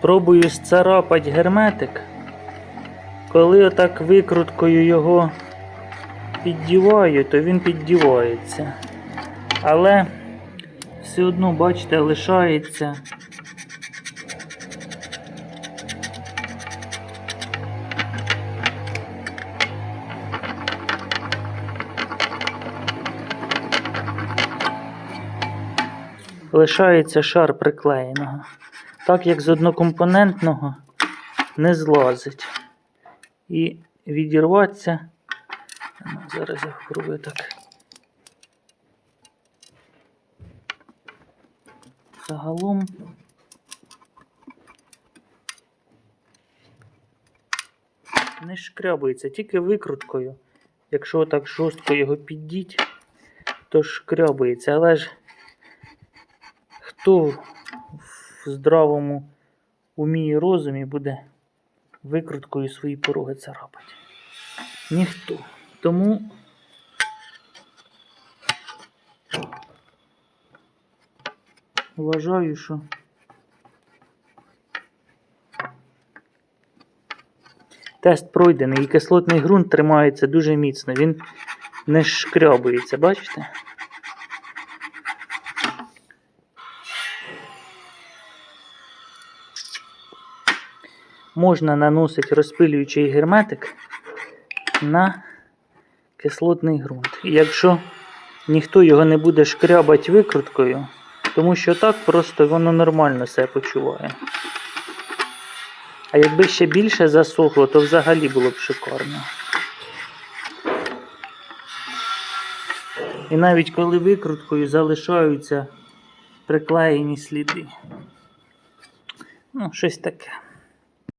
Пробую сцарапать герметик. Коли отак викруткою його піддіваю, то він піддівається. Але все одно, бачите, лишається. Лишається шар приклеєного. Так як з однокомпонентного не злазить. І відірватися. Ну, Зараз я спробую так. Загалом. Не шкрябується, тільки викруткою. Якщо так жорстко його піддіть, то шкрябується. Але ж хто здравому умі і розумі буде викруткою свої пороги царапати? Ніхто. Тому вважаю, що тест пройдений і кислотний ґрунт тримається дуже міцно. Він не шкрябується, бачите? Можна наносити розпилюючий герметик на кислотний ґрунт. І якщо ніхто його не буде шкрябати викруткою, тому що так просто воно нормально себе почуває. А якби ще більше засохло, то взагалі було б шикарно. І навіть коли викруткою залишаються приклеєні сліди. Ну, щось таке.